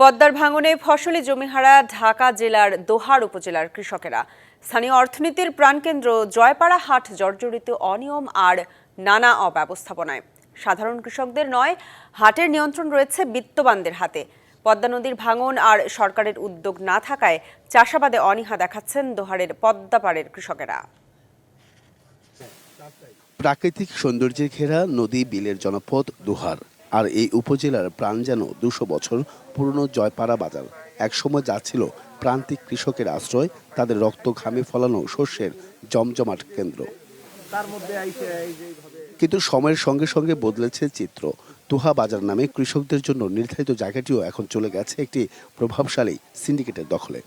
পদ্মার ভাঙনে ফসলি জমিহারা ঢাকা জেলার দোহার উপজেলার কৃষকেরা। স্থানীয় অর্থনীতির প্রাণকেন্দ্র জয়পাড়া হাট জর্জরিত অনিয়ম আর নানা অব্যবস্থাপনায়। সাধারণ কৃষকদের নয়, হাটের নিয়ন্ত্রণ রয়েছে বিত্তবানদের হাতে। পদ্মা নদীর ভাঙন আর সরকারের উদ্যোগ না থাকায় চাষাবাদে অনীহা দেখাচ্ছেন দোহারের পদ্মাপাড়ের কৃষকেরা। প্রাকৃতিক সৌন্দর্যে ঘেরা নদী বিলের জনপদ দুহার। আর এই উপজেলার প্রাণ যেন দুশো বছর পুরনো জয়পাড়া বাজার। একসময় যা ছিল প্রান্তিক কৃষকের আশ্রয় তাদের রক্ত ঘামে ফলানো শস্যের জমজমাট কেন্দ্র। কিন্তু সময়ের সঙ্গে সঙ্গে বদলেছে চিত্র। তুহা বাজার নামে কৃষকদের জন্য নির্ধারিত জায়গাটিও এখন চলে গেছে একটি প্রভাবশালী সিন্ডিকেটের দখলে।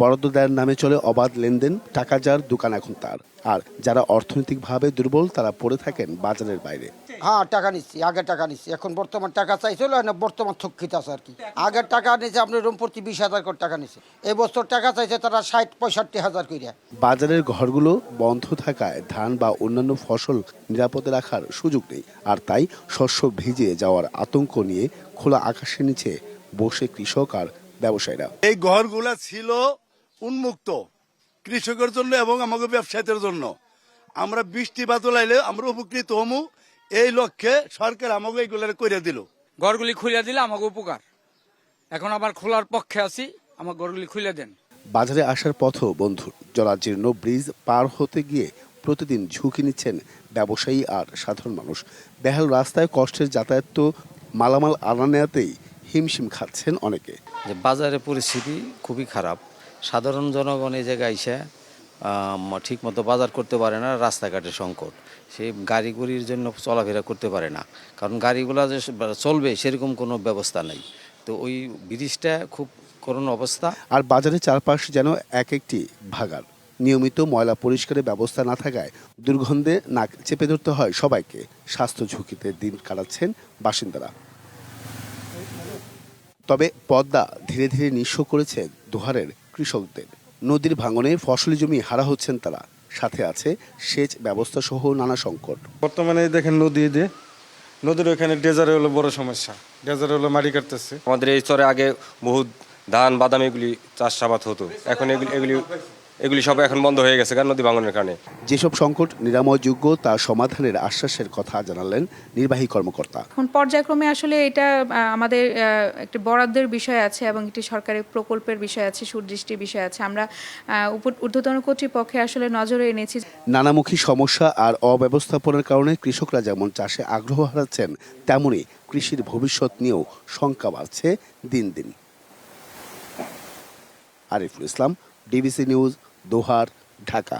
বরাদ্দ দেওয়ার নামে চলে অবাধ লেনদেন টাকা যার দোকান এখন তার। আর যারা অর্থনৈতিকভাবে দুর্বল তারা পড়ে থাকেন বাজারের বাইরে। হ্যাঁ টাকা নিচ্ছি আগে টাকা নিচ্ছি। এখন বর্তমান টাকা চাইছিল না বর্তমান থক্ষিত আছে আর কি। আগের টাকা নিচ্ছে আপনি রুম প্রতি বিশ হাজার করে টাকা নিচ্ছে এই বছর টাকা চাইছে তারা ষাট পঁয়ষট্টি হাজার করে বাজারের ঘরগুলো বন্ধ থাকায় ধান বা অন্যান্য ফসল নিরাপদে রাখার সুযোগ নেই। আর তাই শস্য ভিজে যাওয়ার আতঙ্ক নিয়ে খোলা আকাশের নিচে বসে কৃষক আর ব্যবসায়ীরা। এই ঘরগুলা ছিল উন্মুক্ত কৃষকের জন্য এবং আমাদের ব্যবসায়ীদের জন্য। আমরা বৃষ্টি বাদল আইলে আমরা উপকৃত হমু। এই লক্ষ্যে সরকার আমাকে এইগুলা করে দিল। ঘরগুলি খুলে দিলে আমাকে উপকার। এখন আবার খোলার পক্ষে আছি আমার ঘরগুলি খুলে দেন। বাজারে আসার পথও বন্ধু জলাজীর্ণ ব্রিজ পার হতে গিয়ে প্রতিদিন ঝুঁকি নিচ্ছেন ব্যবসায়ী আর সাধারণ মানুষ। বেহাল রাস্তায় কষ্টের যাতায়াত তো মালামাল আনা নেওয়াতেই হিমশিম খাচ্ছেন অনেকে। যে বাজারের পরিস্থিতি খুবই খারাপ। সাধারণ জনগণ এই জায়গায় এসে ঠিক মতো বাজার করতে পারে না, রাস্তাঘাটের সংকট। সেই গাড়িগুলির জন্য চলাফেরা করতে পারে না। কারণ গাড়িগুলো যে চলবে, সেরকম কোনো ব্যবস্থা নেই। তো ওই ব্রিজটা খুব করুণ অবস্থা। আর বাজারের চারপাশ যেন এক একটি ভাগার নিয়মিত ময়লা পরিষ্কারের ব্যবস্থা না থাকায় দুর্গন্ধে নাক চেপে ধরতে হয় সবাইকে। স্বাস্থ্য ঝুঁকিতে দিন কাটাচ্ছেন বাসিন্দারা। তবে পদ্মা ধীরে ধীরে নিঃস্ব করেছে দুহারের কৃষকদের। নদীর ভাঙনে ফসলি জমি হারা হচ্ছেন তারা। সাথে আছে সেচ ব্যবস্থা সহ নানা সংকট। বর্তমানে দেখেন নদী দিয়ে নদীর ওখানে ডেজারে হলো বড় সমস্যা। ডেজারে হলো মাটি কাটতেছে। আমাদের এই চরে আগে বহুত ধান বাদাম এগুলি চাষাবাদ হতো। এখন এগুলি এগুলি এগুলি সব এখন বন্ধ হয়ে গেছে কারণ নদী ভাঙনের কারণে। যেসব সংকট নিরাময়যোগ্য তা সমাধানের আশ্বাসের কথা জানালেন নির্বাহী কর্মকর্তা। এখন পর্যায়ক্রমে আসলে এটা আমাদের একটি বরাদ্দের বিষয় আছে এবং একটি সরকারি প্রকল্পের বিষয় আছে সুদৃষ্টির বিষয় আছে। আমরা ঊর্ধ্বতন কর্তৃপক্ষে আসলে নজরে এনেছি। নানামুখী সমস্যা আর অব্যবস্থাপনার কারণে কৃষকরা যেমন চাষে আগ্রহ হারাচ্ছেন তেমনি কৃষির ভবিষ্যৎ নিয়েও শঙ্কা বাড়ছে দিন দিন। Ariful Islam DBC news Dohar Dhaka.